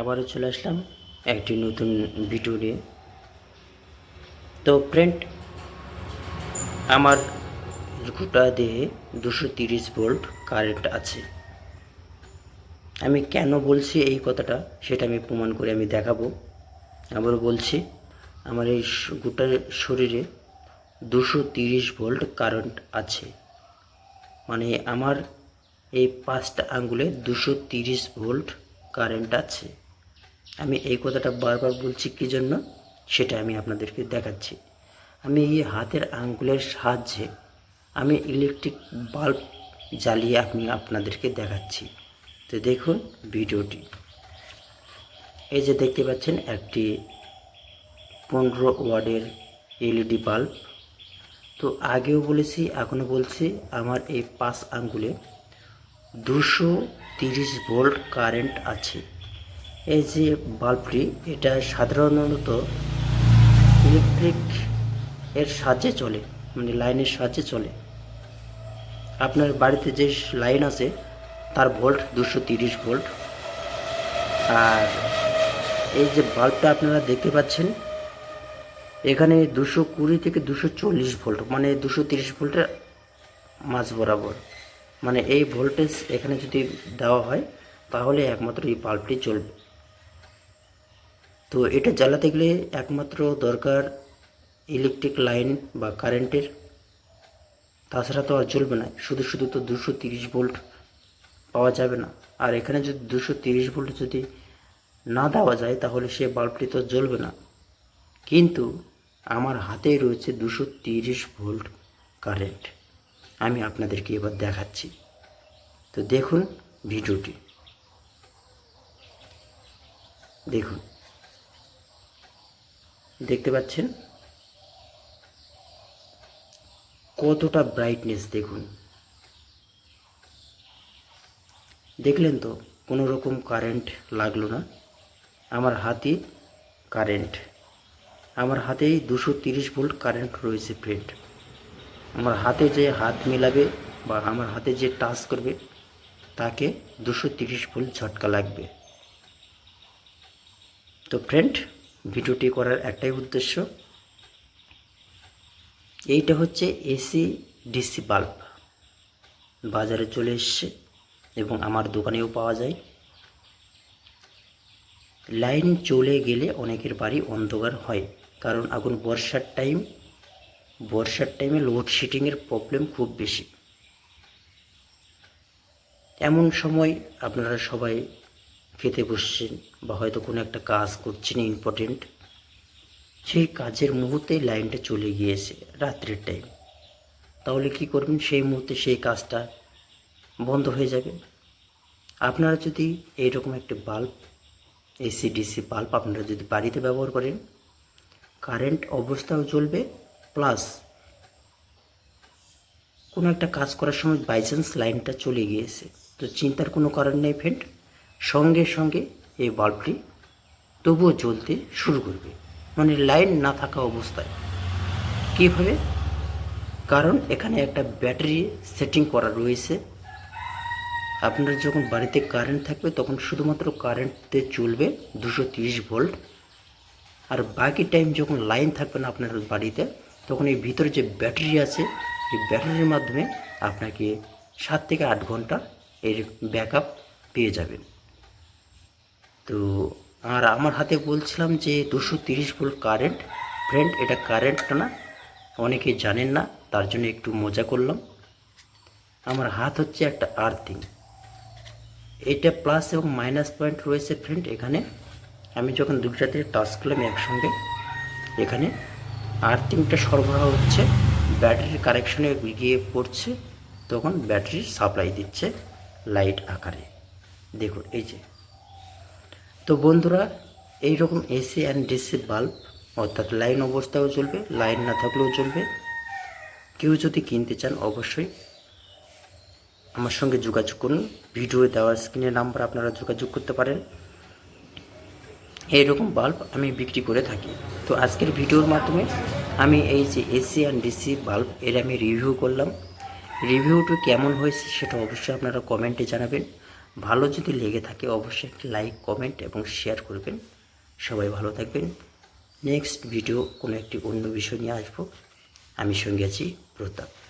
আবারও চলে আসলাম একটি নতুন ভিডিও নিয়ে। তো ফ্রেন্ড আমার গোটা দেহে দুশো তিরিশ ভোল্ট কারেন্ট আছে। আমি কেন বলছি এই কথাটা সেটা আমি প্রমাণ করে আমি দেখাবো। আবারও বলছি, আমার এই গোটা শরীরে দুশো তিরিশ ভোল্ট কারেন্ট আছে। মানে আমার এই পাঁচটা আঙ্গুলে দুশো তিরিশ ভোল্ট কারেন্ট আছে। আমি এই কথাটা বারবার বলছি কী জন্য? সেটা আমি আপনাদেরকে দেখাচ্ছি। আমি এই হাতের আঙ্গুলের সাহায্যে আমি ইলেকট্রিক বাল্ব জ্বালিয়ে আমি আপনাদেরকে দেখাচ্ছি। তো দেখুন ভিডিওটি। এই যে দেখতে পাচ্ছেন একটি পনেরো ওয়ার্ডের এলইডি বাল্ব। তো আগেও বলেছি, এখনও বলছি, আমার এই পাঁচ আঙ্গুলে দুশো তিরিশ ভোল্ট কারেন্ট আছে। এই যে বাল্বটি, এটা সাধারণত ইলেকট্রিকের সাহায্যে চলে মানে লাইনের সাহায্যে চলে। আপনার বাড়িতে যে লাইন আছে, তার ভোল্ট দুশো তিরিশ ভোল্ট। আর এই যে বাল্বটা আপনারা দেখতে পাচ্ছেন, এখানে দুশো কুড়ি থেকে দুশো চল্লিশ ভোল্ট মানে দুশো তিরিশ ভোল্টের মাঝ বরাবর। মানে এই ভোল্টেজ এখানে যদি দেওয়া হয়, তাহলে একমাত্র এই বাল্বটি চলবে। তো এটা জ্বালাতে গেলে একমাত্র দরকার ইলেকট্রিক লাইন বা কারেন্টের তাছাড়া তো আর জ্বলবে না। শুধু শুধু তো দুশো তিরিশ ভোল্ট পাওয়া যাবে না। আর এখানে যদি দুশো তিরিশ ভোল্ট যদি না দেওয়া যায়, তাহলে সে বাল্বটি তো জ্বলবে না। কিন্তু আমার হাতেই রয়েছে দুশো তিরিশ ভোল্ট কারেন্ট আমি আপনাদেরকে এবার দেখাচ্ছি। তো দেখুন ভিডিওটি। দেখুন। দেখতে পাচ্ছেন? কতটা ব্রাইটনেস দেখুন। দেখলেন তো, কোনো রকম কারেন্ট লাগল না। আমার হাতে কারেন্ট আমার হাতেই দুশো তিরিশ ভোল্ট কারেন্ট রয়েছে ফ্রেন্ড আমার হাতে যে হাত মেলাবে বা আমার হাতে যে টাচ করবে, তাকে দুশো তিরিশ ভোল্ট ঝটকা লাগবে। তো ফ্রেন্ড ভিডিওটি করার একটাই উদ্দেশ্য। এইটা হচ্ছে এসি ডিসি বাল্ব। বাজারে চলে এসছে এবং আমার দোকানেও পাওয়া যায়। লাইন চলে গেলে অনেকের বাড়ি অন্ধকার হয়, কারণ এখন বর্ষার টাইম। বর্ষার টাইমে লোডশেডিংয়ের প্রবলেম খুব বেশি। এমন সময় আপনারা সবাই খেতে বসছেন বা হয়তো কোনো একটা কাজ করছেন ইম্পর্টেন্ট সেই কাজের মুহূর্তেই লাইনটা চলে গিয়েছে রাত্রের টাইম তাহলে কি করবেন? সেই মুহূর্তে সেই কাজটা বন্ধ হয়ে যাবে। আপনারা যদি এইরকম একটা বাল্ব এসি ডিসি বাল্ব আপনারা যদি বাড়িতে ব্যবহার করেন কারেন্ট অবস্থাও চলবে প্লাস কোনো একটা কাজ করার সময় বাইচান্স লাইনটা চলে গিয়েছে। তো চিন্তার কোনো কারণ নেই ফ্রেন্ড সঙ্গে সঙ্গে এই বাল্বটি তবুও জ্বলতে শুরু করবে। মানে লাইন না থাকা অবস্থায়। কীভাবে? কারণ এখানে একটা ব্যাটারি সেটিং করা রয়েছে। আপনার যখন বাড়িতে কারেন্ট থাকবে, তখন শুধুমাত্র কারেন্টতে চলবে দুশো তিরিশ ভোল্ট আর বাকি টাইম যখন লাইন থাকবে না আপনার বাড়িতে, তখন এই ভিতরে যে ব্যাটারি আছে, এই ব্যাটারির মাধ্যমে আপনাকে সাত থেকে আট ঘণ্টা এর ব্যাকআপ পেয়ে যাবেন। তো আর আমার হাতে বলছিলাম যে দুশো তিরিশ ভোল্ট কারেন্ট ফ্রেন্ড এটা কারেন্ট না, অনেকে জানেন না, তার জন্য একটু মজা করলাম। আমার হাত হচ্ছে একটা আর্থিং এটা প্লাস এবং মাইনাস পয়েন্ট রয়েছে ফ্রেন্ড এখানে। আমি যখন দুটাতে টাচ করলাম একসঙ্গে, এখানে আর্থিংটা সরবরাহ হচ্ছে ব্যাটারির কারেকশনে গিয়ে পড়ছে, তখন ব্যাটারির সাপ্লাই দিচ্ছে লাইট আকারে। দেখুন, এই যে তো বন্ধুরা এই রকম এসি অ্যান্ড ডিসি বাল্ব অর্থাৎ লাইন অবস্থাও চলবে লাইন না থাকলেও চলবে। কেউ যদি কিনতে চান, অবশ্যই আমার সঙ্গে যোগাযোগ করুন। ভিডিও দেওয়া স্ক্রিনের নাম্বার আপনারা যোগাযোগ করতে পারেন। এইরকম বাল্ব আমি বিক্রি করে থাকি। তো আজকের ভিডিওর মাধ্যমে আমি এই যে এসি অ্যান্ড ডিসি বাল্ব এর আমি রিভিউ করলাম। রিভিউটা কেমন হয়েছে, সেটা অবশ্যই আপনারা কমেন্টে জানাবেন। ভালো যদি লেগে থাকে অবশ্যই একটি লাইক কমেন্ট এবং শেয়ার করবেন। সবাই ভালো থাকবেন। নেক্সট ভিডিও কোনো একটি অন্য বিষয় নিয়ে আসব। আমি সঙ্গে আছি প্রতাপ।